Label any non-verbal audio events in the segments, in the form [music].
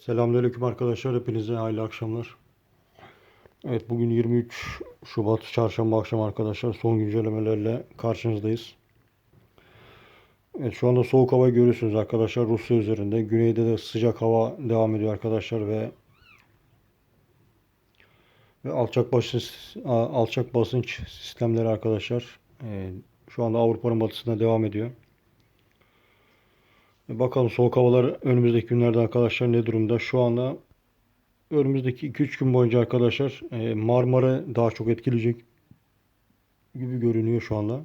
Selamünaleyküm arkadaşlar. Hepinize hayırlı akşamlar. Evet bugün 23 Şubat Çarşamba akşam arkadaşlar. Son güncellemelerle karşınızdayız. Evet şu anda soğuk hava görüyorsunuz arkadaşlar Rusya üzerinde. Güneyde de sıcak hava devam ediyor arkadaşlar ve ve alçak basınç alçak basınç sistemleri arkadaşlar. Ee, şu anda Avrupa'nın batısında devam ediyor. Bakalım soğuk havalar önümüzdeki günlerde arkadaşlar ne durumda? Şu anda önümüzdeki 2-3 gün boyunca arkadaşlar e, Marmara daha çok etkileyecek gibi görünüyor şu anda.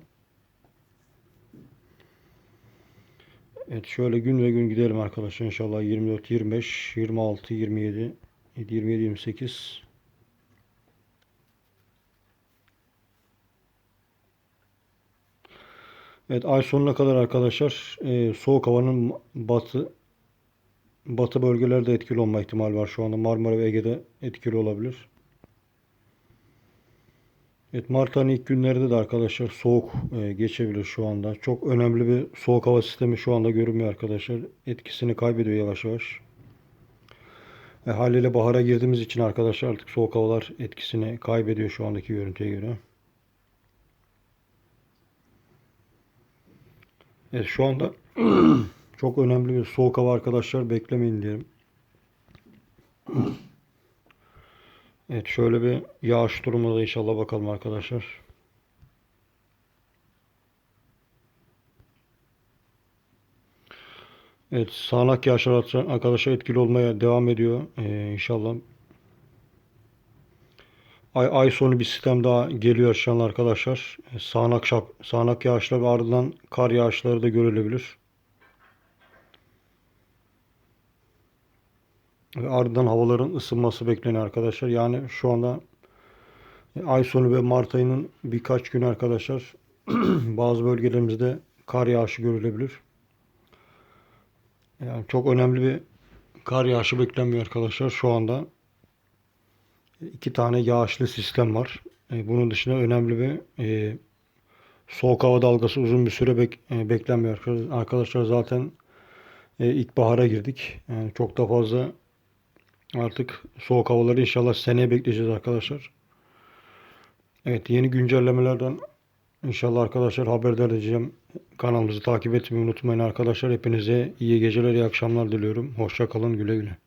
Evet şöyle gün ve gün gidelim arkadaşlar inşallah 24, 25, 26, 27, 27, 28 Evet ay sonuna kadar arkadaşlar e, soğuk havanın batı batı bölgelerde etkili olma ihtimali var şu anda. Marmara ve Ege'de etkili olabilir. Evet Mart ayının ilk günlerinde de arkadaşlar soğuk e, geçebilir şu anda. Çok önemli bir soğuk hava sistemi şu anda görünmüyor arkadaşlar. Etkisini kaybediyor yavaş yavaş. E, haliyle bahara girdiğimiz için arkadaşlar artık soğuk havalar etkisini kaybediyor şu andaki görüntüye göre. Evet şu anda [clears throat] çok önemli bir soğuk hava arkadaşlar beklemeyin diyelim. Evet şöyle bir yağış durumuna da inşallah bakalım arkadaşlar. Evet sağanak yağışlar arkadaşlar etkili olmaya devam ediyor ee, inşallah. Ay, ay sonu bir sistem daha geliyor şu an arkadaşlar. Ee, Sağanak, şap, sağanak yağışlar ve ardından kar yağışları da görülebilir. Ve ardından havaların ısınması bekleniyor arkadaşlar. Yani şu anda e, ay sonu ve Mart ayının birkaç gün arkadaşlar [clears throat] bazı bölgelerimizde kar yağışı görülebilir. Yani çok önemli bir kar yağışı beklenmiyor arkadaşlar şu anda. İki tane yağışlı sistem var. E, Bunun dışında önemli bir e, soğuk hava dalgası uzun bir süre bek, e, beklenmiyor arkadaşlar. Zaten e, ilkbahara girdik. Yani çok da fazla Artık soğuk havaları inşallah seneye bekleyeceğiz arkadaşlar. Evet yeni güncellemelerden inşallah arkadaşlar haberdar edeceğim. Kanalımızı takip etmeyi unutmayın arkadaşlar. Hepinize iyi geceler, iyi akşamlar diliyorum. Hoşça kalın, güle güle.